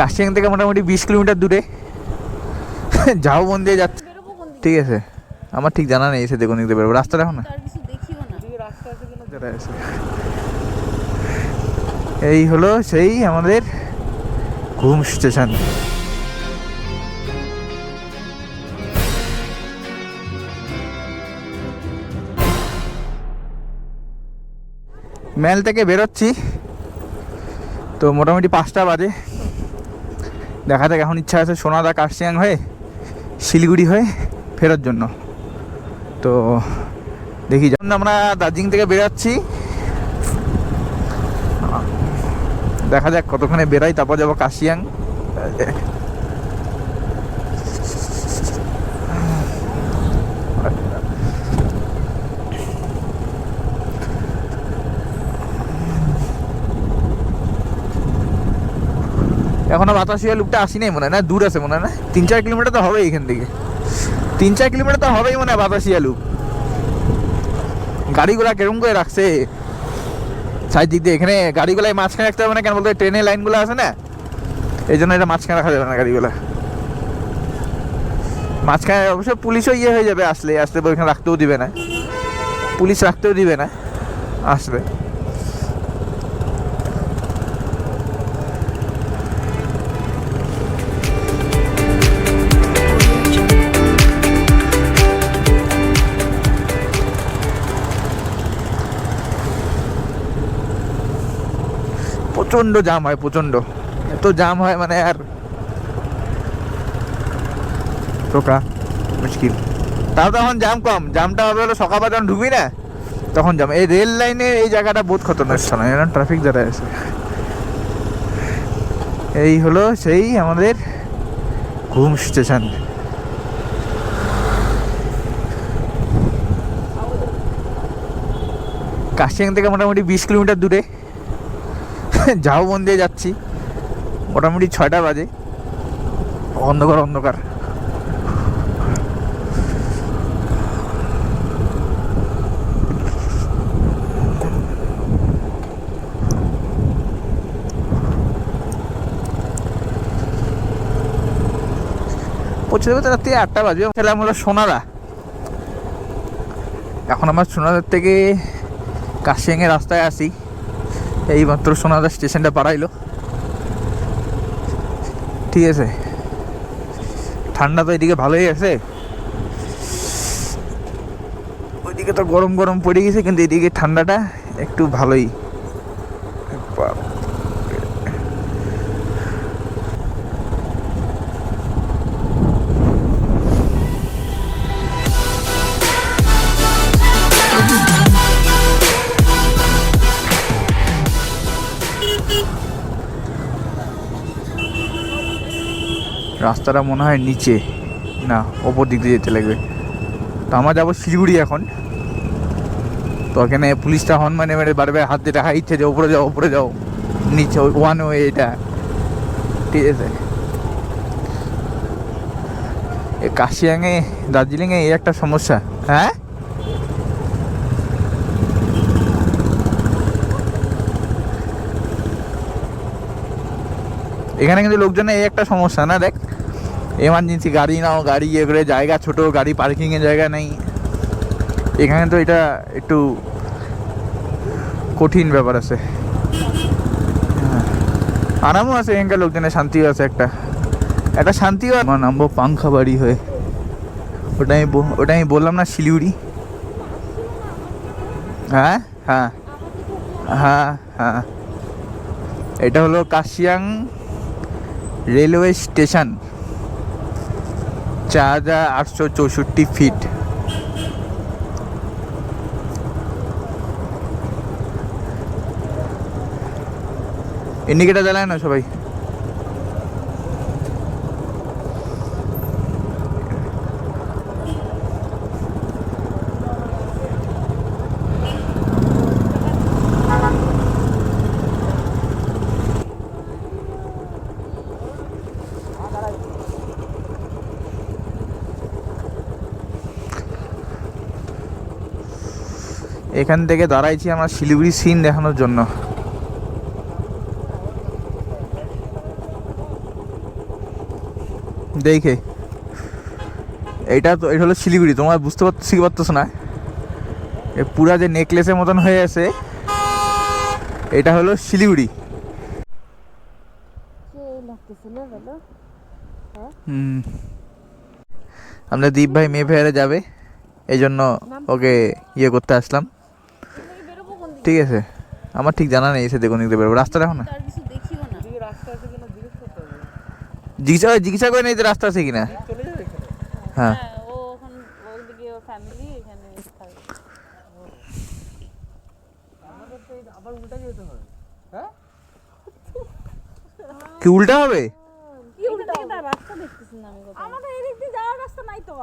কাশিয়াং থেকে মোটামুটি বিশ কিলোমিটার দূরে। যাও মন দিয়ে যাচ্ছে। বেরোবো ঠিক আছে। আমার ঠিক জানা নেই এসে দেখুন দেখতে পারব। রাস্তা দেখো না? তার কিছু দেখিও না। যেটা আছে। এই হলো সেই আমাদের ঘুম স্টেশন। মেল থেকে বেরোচ্ছি। তো মোটামুটি পাঁচটা বাজে। দেখা যাক, এখন ইচ্ছা আছে সোনাদা কার্সিয়াং হয়ে শিলিগুড়ি হয়ে ফেরার জন্য। তো দেখি, যখন আমরা দার্জিলিং থেকে বেরোচ্ছি, দেখা যাক কতক্ষণে বেরাই তারপর যাব কাশিয়াং এখনও বাতাসিয়া লুকটা আসি নাই মনে হয়, না? দূর আছে মনে হয়, না? তিন চার কিলোমিটার তো হবেই এখান থেকে। তিন চার কিলোমিটার তো হবেই মনে হয় বাতাসিয়া লুক গাড়িগুলা কেরম করে রাখছে? সাইড দিক দিয়ে এখানে গাড়িগুলাই মাঝখানে রাখতে হবে না কেন বলতে ট্রেনের লাইনগুলো আছে না? এই জন্য এটা মাঝখানে রাখা যাবে না গাড়িগুলা। মাঝখানে অবশ্য পুলিশও ইয়ে হয়ে যাবে, আসলে আসলে ওইখানে রাখতেও দিবে না। পুলিশ রাখতেও দিবে না, আসবে। প্রচণ্ড জাম হয়, প্রচণ্ড। এত জাম হয় মানে আর টোকা, মুশকিল। তাও তখন জাম কম। জামটা হবে হলো সকাল যখন ঢুকবি না, তখন জাম এই রেল লাইনের এই জায়গাটা বহুত খতরনাক সময় এরকম ট্রাফিক যারা আছে। এই হলো সেই আমাদের ঘুম স্টেশন কাশিয়াং থেকে মোটামুটি বিশ কিলোমিটার দূরে। যাও মন দিয়ে যাচ্ছি। মোটামুটি ছয়টা বাজে। অন্ধকার অন্ধকার। পৌঁছে দেবে তো রাত্রি আটটা বাজবে খেলাম হলো সোনারা। এখন আমার সোনাদার থেকে কাশিয়াংয়ের রাস্তায় আসি। এইমাত্র সোনাদা স্টেশনটা পাড়াইলো। ঠিক আছে। ঠান্ডা তো এদিকে ভালোই আছে। ওইদিকে তো গরম গরম পড়ে গেছে, কিন্তু এদিকে ঠান্ডাটা একটু ভালোই। রাস্তাটা মনে হয় নিচে। না, ওপর দিক দিয়ে যেতে লাগবে। তো আমরা যাব শিলিগুড়ি এখন। তো এখানে পুলিশটা হন মানে মেরে বারবার হাত দিয়ে দেখা ইচ্ছে যে ওপরে যাও ওপরে যাও। নিচে ওয়ান ওয়ে এটা। ঠিক আছে। এ কাশিয়াংয়ে দার্জিলিংয়ে এই একটা সমস্যা। হ্যাঁ? এখানে কিন্তু লোকজনের এই একটা সমস্যা না, দেখ। এমার্জেন্সি গাড়ি নাও, গাড়ি ইয়ে করে, জায়গা ছোট, গাড়ি পার্কিংয়ের জায়গা নেই। এখানে তো এটা একটু কঠিন ব্যাপার আছে। হ্যাঁ। আরামও আছে এখানকার লোকজনের, শান্তিও আছে একটা। একটা শান্তিও আমার নামবো পাংখা বাড়ি হয়ে। ওটা আমি ওটা আমি বললাম না, শিলিগুড়ি। হ্যাঁ হ্যাঁ। হ্যাঁ হ্যাঁ। এটা হলো কাশিয়াং রেলওয়ে স্টেশন চার হাজার আটশো চৌষট্টি ফিট। ইন্ডিকেটার জ্বালায় না সবাই? এখান থেকে দাঁড়াইছি আমার শিলিগুড়ি সিন দেখানোর জন্য। দেখে। এটা তো এটা হলো শিলিগুড়ি তোমরা বুঝতে পারছি পারতেছো না? এ পুরা যে নেকলেসের মতন হয়ে আছে এটা হলো শিলিগুড়ি। হুম। আমরা দীপ ভাই মেয়ে ফেয়ারে যাবে এই জন্য ওকে ইয়ে করতে আসলাম। ঠিক আছে। আমার ঠিক জানা নেই এসে দেখুন দেখতে পারব। রাস্তা দেখো না তার কিছু না। জিজ্ঞাসা জিজ্ঞাসা করে নেই যে রাস্তা আছে কিনা। হ্যাঁ। হ্যাঁ ও ওখান ওদিকে ফ্যামিলি এখানে থাকবে। কি উল্টা হবে? কি উল্টা তার রাস্তা দেখতেছি না আমি আমাদের এদিক দিয়ে যাওয়ার রাস্তা নাই তো।